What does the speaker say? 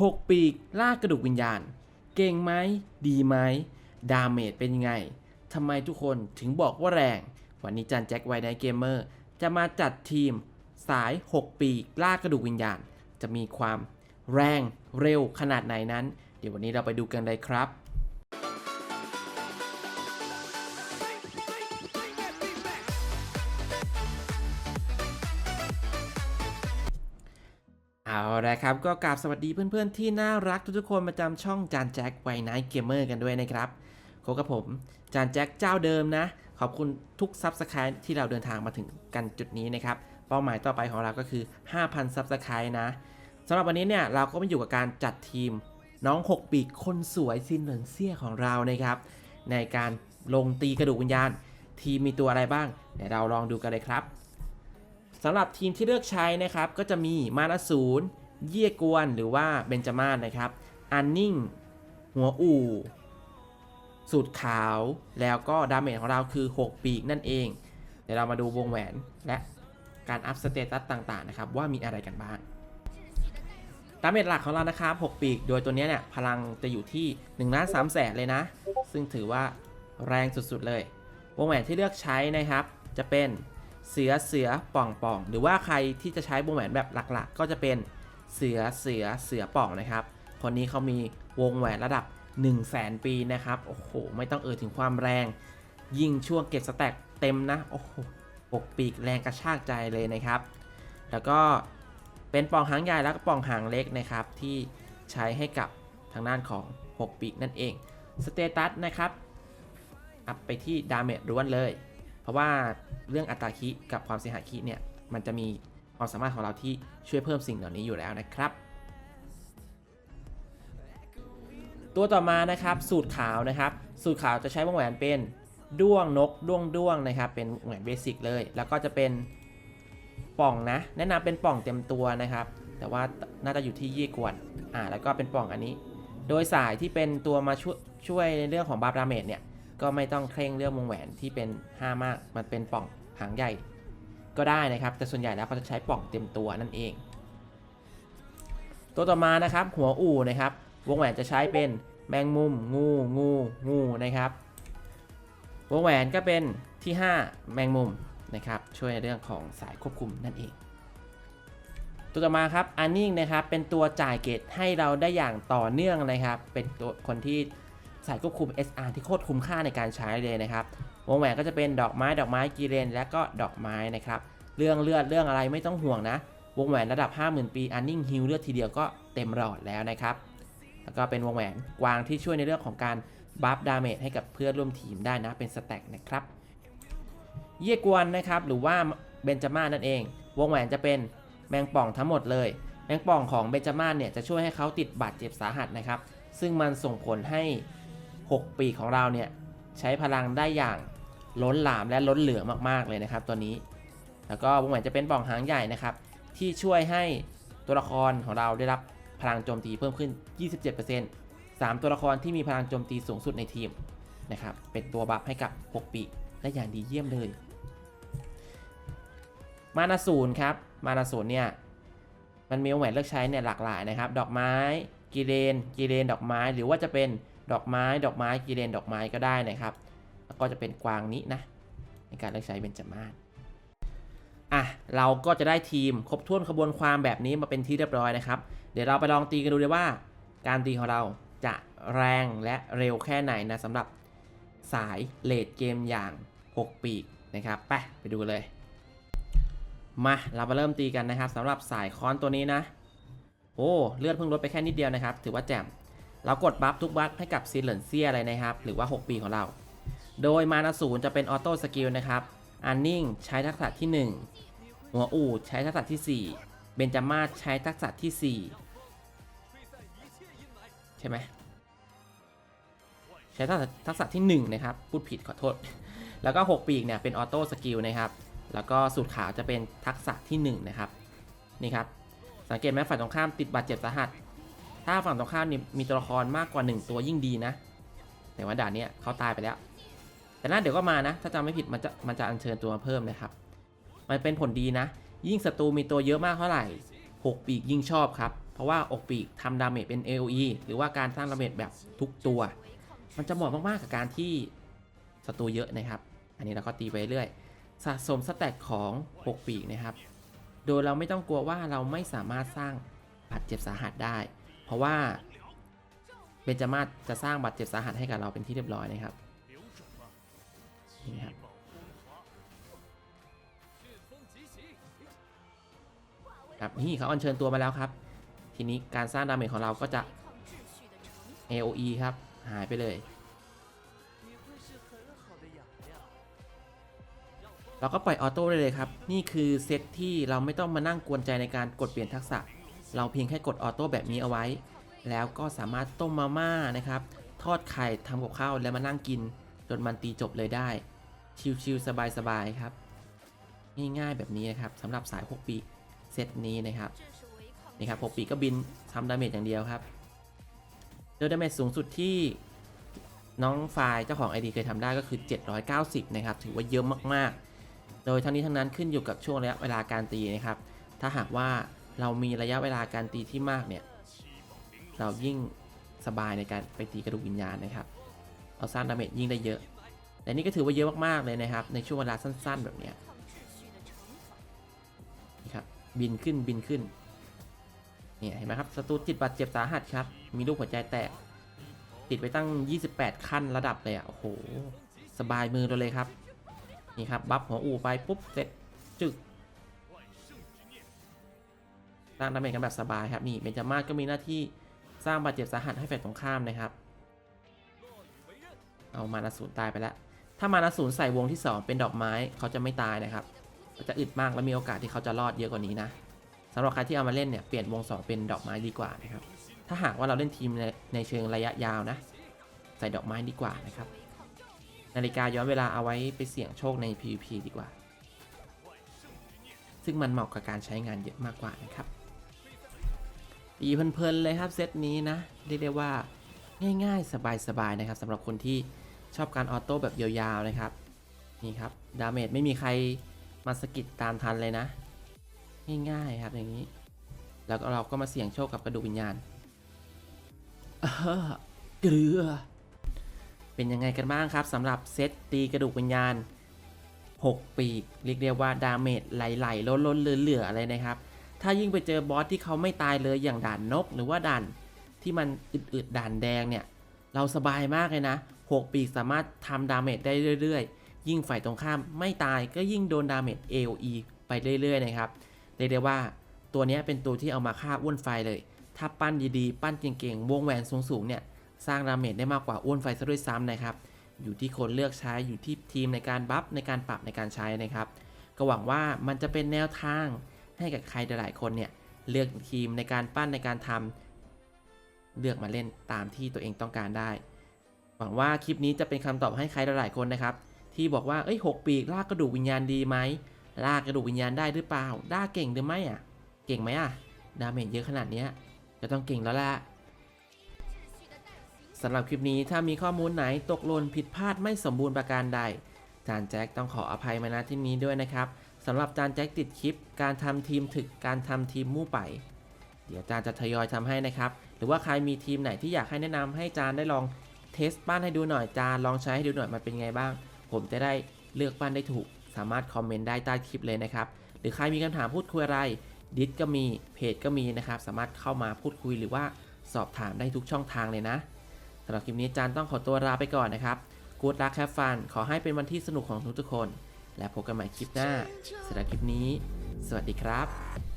6 ปีกล่ากระดูกวิญญาณ เก่งไหม ดีไหม ดาเมจเป็นยังไงทำไมทุกคนถึงบอกว่าแรง วันนี้จันแจ็คไวไนเกมเมอร์จะมาจัดทีมสาย 6 ปีกล่ากระดูกวิญญาณ จะมีความแรงเร็วขนาดไหนนั้น เดี๋ยววันนี้เราไปดูกันเลยครับ เอาละครับ ก็กราบสวัสดีเพื่อนๆที่น่ารักทุกๆคนประจำช่องจานแจ็คไวไนท์เกมเมอร์กันด้วยนะครับพบกับผมจานแจ็คเจ้าเดิมนะ ขอบคุณทุกซับสไครต์ที่เราเดินทางมาถึงกันจุดนี้นะครับ เป้าหมายต่อไปของเราก็คือ 5,000ซับสไครต์นะสำหรับวันนี้เนี่ยเราก็มาอยู่กับการจัดทีมน้อง 6 ปีกคนสวยซินเหลินเซี่ยของเรานะครับ ในการลงตีกระดูกวิญญาณทีมมีตัวอะไรบ้างเดี๋ยวเราลองดูกันเลยครับ สำหรับทีมที่เลือกใช้นะครับ ก็จะมีมานาศูนย์เยี่ยกวนหรือว่าเบนจามาศนะครับอันนิ่ง หัวอู่ สูตรขาว แล้วก็ดาเมจของเราคือ 6 ปีกนั่นเอง เดี๋ยวเรามาดูวงแหวนและการอัพสเตตัสต่างๆนะครับ ว่ามีอะไรกันบ้าง ดาเมจหลักของเรานะครับ 6 ปีก โดยตัวนี้เนี่ย พลังจะอยู่ที่1ล้าน3แสนเลยนะ ซึ่งถือว่าแรงสุดๆเลย วงแหวนที่เลือกใช้นะครับ จะเป็น เสือเสือป่องป่อง หรือว่าใครที่จะใช้วงแหวนแบบหลักๆ ก็จะเป็นเสือเสือเสือป่องนะครับ คนนี้เขามีวงแหวนระดับ 1 0 0 0 0แสนปีนะครับ โอ้โห ไม่ต้องเอ่ยถึงความแรง ยิ่งช่วงเก็บสแต็กเต็มนะ โอ้โหปกปีกแรงกระชากใจเลยนะครับ แล้วก็เป็นป่องหางใหญ่แล้วก็ป่องหางเล็กนะครับ ที่ใช้ให้กับทางด้านของ 6 ปีกนั่นเอง สเตตัสนะครับ อัพไปที่ดาเมจล้วนเลย เพราะว่าเรื่องอัตราคิกับความเสียหายคิเนี่ยมันจะมีความสามารถของเราที่ช่วยเพิ่มสิ่งเหล่านี้อยู่แล้วนะครับ ตัวต่อมานะครับสูตรขาวนะครับ สูตรขาวจะใช้วงแหวนเป็นด้วงนกด้วงด้วงนะครับ เป็นวงแหวนเบสิกเลย แล้วก็จะเป็นป่องนะ แนะนำเป็นป่องเต็มตัวนะครับ แต่ว่าน่าจะอยู่ที่ยี่กวนอ่าแล้วก็เป็นป่องอันนี้ โดยสายที่เป็นตัวมาช่วยช่วยในเรื่องของบาร์ดาเมจเนี่ย ก็ไม่ต้องเคร่งเรื่องวงแหวนที่เป็น 5 มาก มันเป็นป่องหางใหญ่ ก็ได้นะครับ แต่ส่วนใหญ่แล้วเขาจะใช้ป่องเต็มตัวนั่นเอง ตัวต่อมานะครับ หัวอู่นะครับ วงแหวนจะใช้เป็นแมงมุม งู งู งูนะครับ วงแหวนก็เป็นที่ 5 แมงมุมนะครับ ช่วยในเรื่องของสายควบคุมนั่นเอง ตัวต่อมาครับอันนิ่งนะครับ เป็นตัวจ่ายเกตให้เราได้อย่างต่อเนื่องนะครับ เป็นตัวคนที่ายควบคุม SR ที่โคตรคุ้มค่าในการใช้เลยนะครับวงแหวนก็จะเป็นดอกไม้ดอกไม้กีเรนและก็ดอกไม้นะครับเรื่องเลือดเรื่องอะไรไม่ต้องห่วงนะ วงแหวนระดับ 50,000 ปีอันนิ่งฮิลเลือดทีเดียวก็เต็มหลอดแล้วนะครับแล้วก็เป็นวงแหวนกวางที่ช่วยในเรื่องของการบัฟดาเมจให้กับเพื่อนร่วมทีมได้นะเป็นสแต็กนะครับเยี่ยกวนนะครับหรือว่าเบนจาม่านั่นเอง วงแหวนจะเป็นแมงป่องทั้งหมดเลย แมงป่องของเบนจาม่าเนี่ยจะช่วยให้เขาติดบาดเจ็บสาหัสนะครับ ซึ่งมันส่งผลให้ 6 ปีของเราเนี่ยใช้พลังได้อย่างล้นหลามและล้นเหลือมากๆเลยนะครับตัวนี้ แล้วก็วงแหวนจะเป็นป่องหางใหญ่นะครับ ที่ช่วยให้ตัวละครของเราได้รับพลังโจมตีเพิ่มขึ้น 27% 3 ตัวละครที่มีพลังโจมตีสูงสุดในทีมนะครับ เป็นตัวบัฟให้กับ 6 ปีได้อย่างดีเยี่ยมเลย มานาศูนย์ครับ มานาศูนย์เนี่ย มันมีวงแหวนเลือกใช้เนี่ยหลากหลายนะครับ ดอกไม้กีเรนกีเรนดอกไม้ หรือว่าจะเป็น ดอกไม้ดอกไม้กีเรนดอกไม้ก็ได้นะครับ แล้วก็จะเป็นกวางนี้นะ ในการเลือกใช้เบญจมาศอะเราก็จะได้ทีมครบถ้วนขบวนความแบบนี้มาเป็นที่เรียบร้อยนะครับ เดี๋ยวเราไปลองตีกันดูเลยว่า การตีของเราจะแรงและเร็วแค่ไหนนะสำหรับสายเลดเกมอย่าง 6 ปีกนะครับไปไปดูเลย มาเรามาเริ่มตีกันนะครับสำหรับสายค้อนตัวนี้นะ โอ้เลือดเพิ่งลดไปแค่นิดเดียวนะครับ ถือว่าแจ่ม เรากดบัฟทุกบัฟให้กับซีเหลินเซียเลยนะครับ หรือว่า 6 ปีของเรา โดยมานาศูนย์จะเป็นออโต้สกิลนะครับอันนิ่งใช้ทักษะที่ 1 หัวอูดใช้ทักษะที่ 4 เบนจามาใช้ทักษะที่ 4 ใช่ไหมใช้ทักษะทักษะที่ 1 นะครับ พูดผิดขอโทษ แล้วก็ 6 ปีกเนี่ยเป็นออโต้สกิลนะครับ แล้วก็สูตรขาวจะเป็นทักษะที่ 1 นะครับ นี่ครับ สังเกตไหมฝ่ายตรงข้ามติดบาดเจ็บสาหัส ถ้าฝั่งตรงข้ามนี่มีตัวละครมากกว่า 1 ตัวยิ่งดีนะ แต่ว่าด่านเนี้ยเขาตายไปแล้ว แต่น่าเดี๋ยวก็มานะ ถ้าจำไม่ผิดมันจะมันจะอัญเชิญตัวมาเพิ่มนะครับ มันเป็นผลดีนะ ยิ่งศัตรูมีตัวเยอะมากเท่าไหร่6ปีกยิ่งชอบครับ เพราะว่าอกปีกทำดาเมจเป็น AOE หรือว่าการสร้างดาเมจแบบทุกตัว มันจะเหมาะมากๆกับการที่ศัตรูเยอะนะครับ อันนี้เราก็ตีไปเรื่อย สะสมสแต็กของ6ปีกนะครับ โดยเราไม่ต้องกลัวว่าเราไม่สามารถสร้างบาดเจ็บสาหัสได้ เพราะว่าเบนจามาจะสร้างบาดเจ็บสาหัสให้กับเราเป็นที่เรียบร้อยนะครับนี่ครับครับนี่เขาอัญเชิญตัวมาแล้วครับ ทีนี้การสร้างดาเมจของเราก็จะ AOE ครับ หายไปเลย เราก็ปล่อยออโต้ได้เลยครับ นี่คือเซตที่เราไม่ต้องมานั่งกวนใจในการกดเปลี่ยนทักษะ เราเพียงแค่กดออโต้แบบนี้เอาไว้ แล้วก็สามารถต้มมาม่านะครับ ทอดไข่ทำกับข้าวแล้วมานั่งกิน จนมันตีจบเลยได้ ชิลๆสบายๆครับ ง่ายๆแบบนี้นะครับสำหรับสาย6ปีเซตนี้นะครับนี่ครับ6ปีก็บินทำดาเมจอย่างเดียวครับโดยดาเมจสูงสุดที่น้องไฟล์เจ้าของ ID เคยทำได้ก็คือ 790 นะครับ ถือว่าเยอะมากๆ โดยทั้งนี้ทั้งนั้นขึ้นอยู่กับช่วงระยะเวลาการตีนะครับ ถ้าหากว่า เรามีระยะเวลาการตีที่มากเนี่ย เรายิ่งสบายในการไปตีกระดูกวิญญาณนะครับ เราสร้างดาเมจยิ่งได้เยอะ แต่นี่ก็ถือว่าเยอะมากๆเลยนะครับ ในช่วงเวลาสั้นๆแบบเนี้ยนี่ครับ บินขึ้นบินขึ้น เนี่ยเห็นไหมครับ ศัตรูติดบาดเจ็บสาหัสครับ มีลูกหัวใจแตก ติดไปตั้ง 28 ขั้นระดับเลยอะ โอ้โห สบายมือเราเลยครับ นี่ครับ บัฟหัวอูไปปุ๊บ เสร็จจึก สร้างดาเมจกันแบบสบายครับนี่เบนจามาก็มีหน้าที่สร้างบาดเจ็บสาหัสให้ฝ่ายตรงข้ามนะครับ เอามานาศูนตายไปแล้ว ถ้ามานาศูนใส่วงที่ 2 เป็นดอกไม้เขาจะไม่ตายนะครับจะอึดมากและมีโอกาสที่เขาจะรอดเยอะกว่านี้นะสำหรับใครที่เอามาเล่นเนี่ยเปลี่ยนวง 2 เป็นดอกไม้ดีกว่านะครับ ถ้าหากว่าเราเล่นทีมในในเชิงระยะยาวนะ ใส่ดอกไม้ดีกว่านะครับ นาฬิกาย้อนเวลาเอาไว้ไปเสี่ยงโชคใน PVP ดีกว่า ซึ่งมันเหมาะกับการใช้งานเยอะมากกว่านะครับ ตีเพลินๆเลยครับเซตนี้นะเรียกได้ว่าง่ายๆ สบายๆนะครับสำหรับคนที่ชอบการออโต้แบบยาวๆนะครับนี่ครับดาเมจไม่มีใครมาสะกิดตามทันเลยนะ ง่ายๆครับอย่างนี้ แล้วเราก็มาเสี่ยงโชคกับกระดูกวิญญาณเกลือ เป็นยังไงกันบ้างครับสำหรับเซตตีกระดูกวิญญาณ 6 ปีเรียกได้ว่าดาเมจไหลๆล้นๆเหลือๆอะไรนะครับ ถ้ายิ่งไปเจอบอสที่เขาไม่ตายเลยอย่างด่านนก หรือว่าด่านที่มันอึดๆด่านแดงเนี่ย เราสบายมากเลยนะ 6 ปีสามารถทำดาเมจได้เรื่อยๆ ยิ่งฝ่ายตรงข้ามไม่ตายก็ยิ่งโดนดาเมจ AOE ไปเรื่อยๆนะครับเรียกได้ว่าตัวนี้เป็นตัวที่เอามาฆ่าอ้วนไฟเลย ถ้าปั้นดีๆ ปั้นเก่งๆ วงแหวนสูงๆ เนี่ย สร้างดาเมจได้มากกว่าอ้วนไฟซะด้วยซ้ำนะครับ อยู่ที่คนเลือกใช้ อยู่ที่ทีมในการบัฟในการปรับในการใช้นะครับ ก็หวังว่ามันจะเป็นแนวทาง ให้กับใครหลายๆคนเนี่ยเลือกทีมในการปั้นในการทำเลือกมาเล่นตามที่ตัวเองต้องการได้ หวังว่าคลิปนี้จะเป็นคำตอบให้ใครหลายๆคนนะครับ ที่บอกว่าเอ้ยหกปีกลากกระดูกวิญญาณดีไหมลากกระดูกวิญญาณได้หรือเปล่าด้าเก่งหรือไม่อะ เก่งไหมอะดาเมจเยอะขนาดนี้จะต้องเก่งแล้วล่ะสำหรับคลิปนี้ถ้ามีข้อมูลไหนตกหล่นผิดพลาดไม่สมบูรณ์ประการใดจานแจ็คต้องขออภัยมาณที่นี้ด้วยนะครับ สำหรับจานแจ็คติดคลิป การทำทีมถึกการทำทีมมู่ไป เดี๋ยวจานจะทยอยทำให้นะครับ หรือว่าใครมีทีมไหนที่อยากให้แนะนำให้จานได้ลองเทสปั้นให้ดูหน่อยจานลองใช้ให้ดูหน่อยมันเป็นไงบ้าง ผมจะได้เลือกปั้นได้ถูก สามารถคอมเมนต์ได้ใต้คลิปเลยนะครับ หรือใครมีคำถามพูดคุยอะไรดิสก็มีเพจก็มีนะครับ สามารถเข้ามาพูดคุยหรือว่าสอบถามได้ทุกช่องทางเลยนะสำหรับคลิปนี้จานต้องขอตัวลาไปก่อนนะครับกูดลักแคฟฟันขอให้เป็นวันที่สนุกของทุกๆคน และพบกันใหม่คลิปหน้าสำหรับคลิปนี้ สวัสดีครับ